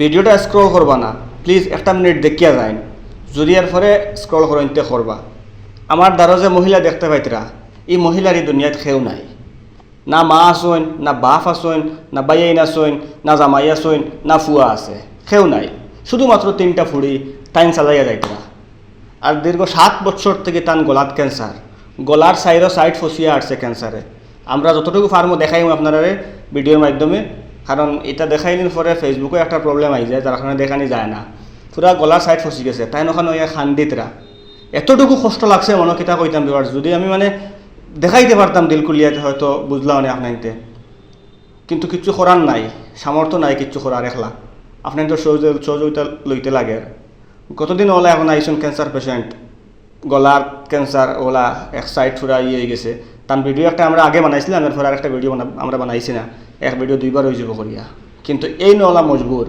ভিডিওটা স্ক্রল করবা না। প্লিজ একটা মিনিট দেখিয়া যাইন। যদি এর পরে স্ক্রল করতে করবা আমার দ্বারা যে মহিলা দেখতে পাইতরা এই মহিলার এই দুনিয়াত খেউ নাই। না মা আসইন না বাপ আসইন না বাইয়াইন আসইন না জামাই আসইন না ফুয়া আছে। খেউ নাই। শুধুমাত্র তিনটা ফুড়ি টাইম চালাইয়া যাইতরা আর দীর্ঘ সাত বছর থেকে তান গলাত ক্যান্সার গলার সাইডও সাইড ফসিয়া আসছে ক্যান্সারে আমরা যতটুকু ফার্মও দেখাইম আপনারা ভিডিওর মাধ্যমে। কারণ এটা দেখাই দিন পরে ফেসবুকে একটা প্রবলেম আই যায় যার কারণে দেখানি যায় না। পুরা গলার সাইড ফসি গেছে, তাই ওখানে ওই খান্দিতরা এতটুকু কষ্ট লাগছে মনে কিতা কইতাম বিবার যদি আমি মানে দেখাইতে পারতাম দিলকুলিয়াতে, হয়তো বুঝলাম না আপনাইতে কিন্তু কিচ্ছু করার নাই সামর্থ্য নাই কিচ্ছু করার একলা। আপনার তো সহযোগ সহযোগিতা লইতে লাগে। কতদিন ওলা এখন আইসন ক্যান্সার পেশেন্ট গলার ক্যান্সার ওলা এক সাইড ফুরা ইয়ে গেছে। তার ভিডিও একটা আমরা আগে বানাইছিলাম এরপর আর একটা ভিডিও আমরা বানাইছি না। এক ভিডিও দুইবার হয়ে যাব করিয়া। কিন্তু এই নলা মজবুর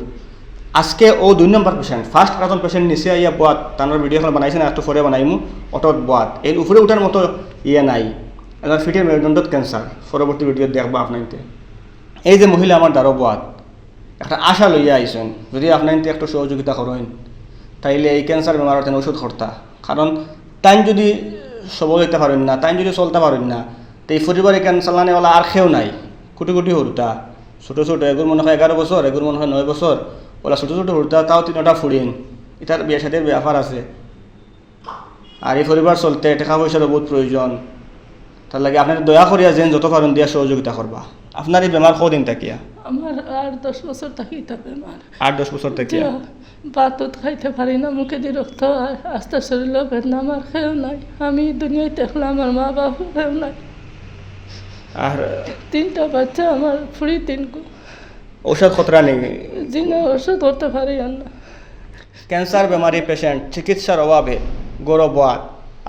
আজকে ও দুই নম্বর পেশেন্ট ফার্স্ট একজন পেশেন্ট নিচে আইয়া বাত তানোর ভিডিও এখন বানাইছে না, একটু পরে বানাইমু, অটোত বাত এই উপরে উঠার মতো ইয়ে নাই। এনার ফিটের মেরুদণ্ডত ক্যান্সার পরবর্তী ভিডিও দেখবা আপনাইতে এই যে মহিলা আমার দ্বারা বাত একটা আশা লইয়া আইসেন যদি আপনাইতে একটু সহযোগিতা করেন তাইলে এই ক্যান্সার বেমারের তেন ওষুধ খরতা কারণ টাইম যদি সবল হইতে পারেন না টাইম যদি চলতে পারেন না, তো এই পরিবারে ক্যান্সার লানেওয়ালা আর খেও নাই। কোটি কোটি হরুতা ছোটো ছোটো এগুলো মনে হয় এগারো বছর এগুলো মনে হয় নয় বছর ওলা ছোটো ছোটো হরুতা তাও তিনটা ফুড়িন এটার বিয়ে সাথে ব্যাপার আছে। আর এই পরিবার চলতে টাকা পয়সারও বহুত প্রয়োজন তার লাগে আপনার দয়া করিয়া যেন যত পারেন দিয়া সহযোগিতা করবা আপনার এই বেমার কদিন থাকিয়া? আমার আর দশ বছর থাকি তা বেমার আট দশ বছর থাকিয়া? ভাতত খাইতে পারি না মুখে দিয়ে রক্ত আস্তে শরীর বেদনা আমার খেয়েও নাই। আমি দুনিয়ায় দেখলাম আমার মা বাবু খেয়েও নাই। আর তিনটা বাচ্চা আমার ফুড়ি তিনকু ঔষধ খতরা নেই। জিনা ওষুধ করতে পারি না। ক্যান্সার বেমারি পেশেন্ট চিকিৎসার অভাবে গৌরবাদ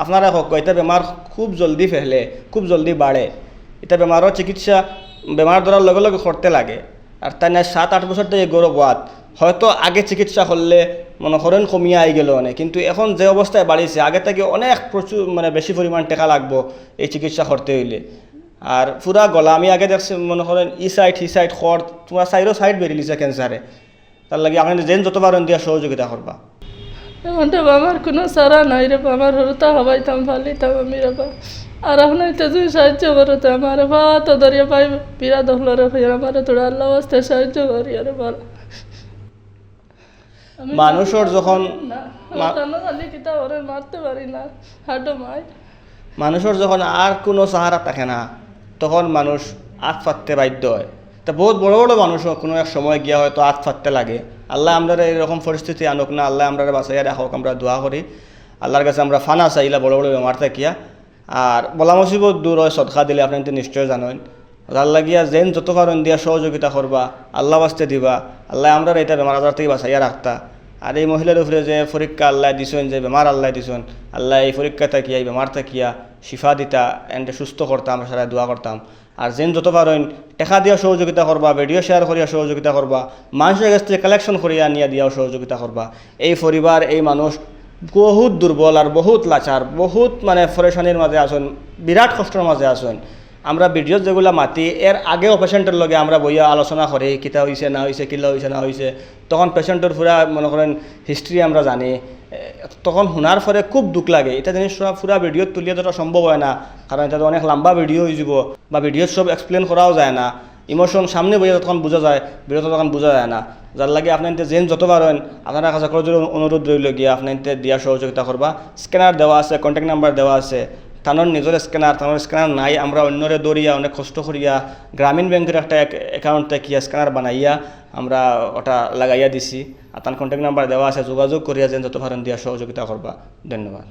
আপনারা হোক এটা বেমার খুব জলদি ফেলে খুব জলদি বাড়ে এটা বেমারও চিকিৎসা বেমার ধরার লগে লগে করতে লাগে। আর তাই না সাত আট বছর থেকে গৌরবাদ হয়তো আগে চিকিৎসা করলে মনে করেন কমিয়ে আই গেল অনেক কিন্তু এখন যে অবস্থায় বাড়িছে আগে থেকে অনেক প্রচুর মানে বেশি পরিমাণ টাকা লাগবো এই চিকিৎসা করতে হইলে আর পুরা গলা আমি আগে দেখছি মনে করেন ই সাইড হি সাইড খড় তোমার সাইডও সাইড বেরিয়েছে ক্যান্সারে তার লাগে আপনি যেন যত পারেন দিয়া সহযোগিতা করবা আমার কোনো সারা নাই রে আমার হরতা হবাইতাম ফালিতাম আমি রে বা আর আপনার তো যদি সাহায্য করতে আমার ভাত ধরিয়া পাই বিরা দখল রে ভাই আমার তোরা আল্লাহ আস্তে সাহায্য করি আরে বল। মানুষের যখন মারতে পারি না হাঁটো মাই। মানুষের যখন আর কোনো সাহারা থাকে না। তখন মানুষ আত ফাটতে বাধ্য হয়। তা বহুত বড় বড় মানুষও কোনো এক সময় গিয়া হয়তো আত ফাটতে লাগে। আল্লাহ আমরা এরকম পরিস্থিতি আনুক না, আল্লাহ আমরা বাঁচাইয়া রাখক, আমরা দোয়া করি। আল্লাহর কাছে আমরা ফানা চাইলা বড় বড় বেমার থাকিয়া। আর বলা মুসিবত দূর হয়, সদকা দিলে আপনি নিশ্চয় জানেন। তার লাগিয়া যেন যত পারেন দিয়া সহযোগিতা করবা, আল্লাহ বাঁচতে দিবা, আল্লাহ আমরা এটা বেমার আজার থেকে বাঁচাইয়া রাখতা। আর এই মহিলার উপরে যে পরীক্ষা আল্লাহ দিছেন, যে বেমার আল্লাহ দিছেন, আল্লাহ এই পরীক্ষা থাকিয়া, এই বেমার থাকিয়া শিফা দিতা এন্ড সুস্থ করতাম, সারা দোয়া করতাম। আর যেন যত পারেন টেকা দিয়া সহযোগিতা করবা ভিডিও শেয়ার করিয়া সহযোগিতা করবা, মানুষের কাছ থেকে কালেকশন করিয়া নিয়া দিয়াও সহযোগিতা করবা। এই পরিবার, এই মানুষ বহুত দুর্বল আর বহুত লাচার, বহুত মানে ফরেশানির মাঝে আসেন বিরাট কষ্টের মাঝে আসেন আমরা ভিডিওত যেগুলা মাতি, এর আগেও পেশেন্টের লগে আমরা বইয়া আলোচনা করি, কিতা হয়েছে না হয়েছে কিলা হয়েছে না হয়েছে তখন পেশেন্টের পুরা মনে করেন হিস্ট্রি আমরা জানি। তখন শোনার পরে খুব দুঃখ লাগে। এটা জিনিস পুরা ভিডিওত তুলিয়ে ধরা সম্ভব হয় না। কারণ এটা তো অনেক লম্বা ভিডিও হয়ে যাব বা ভিডিওত সব এক্সপ্লেন করাও যায় না। ইমোশন সামনে বইয়া তখন বোঝা যায় ভিডিওতে তখন বোঝা যায় না। যার লাগে আপনার জেন যত পারেন আপনারা কাছে অনুরোধ রইল গিয়ে আপনার দিয়া সহযোগিতা করবা স্ক্যানার দেওয়া আছে কন্ট্যাক্ট নাম্বার দেওয়া আছে। তানোর নিজের স্ক্যানার, তানোর স্ক্যানার নাই, আমরা অন্যরে দৌড়িয়া, অনেক কষ্ট করিয়া গ্রামীণ ব্যাংকের একটা অ্যাকাউন্ট থেকে স্ক্যানার বানাইয়া আমরা ওটা লাগাইয়া দিছি। আর তার কন্ট্যাক্ট নাম্বার দেওয়া আছে, যোগাযোগ করিয়া যেন যত পারেন দিয়া সহযোগিতা করবা। ধন্যবাদ।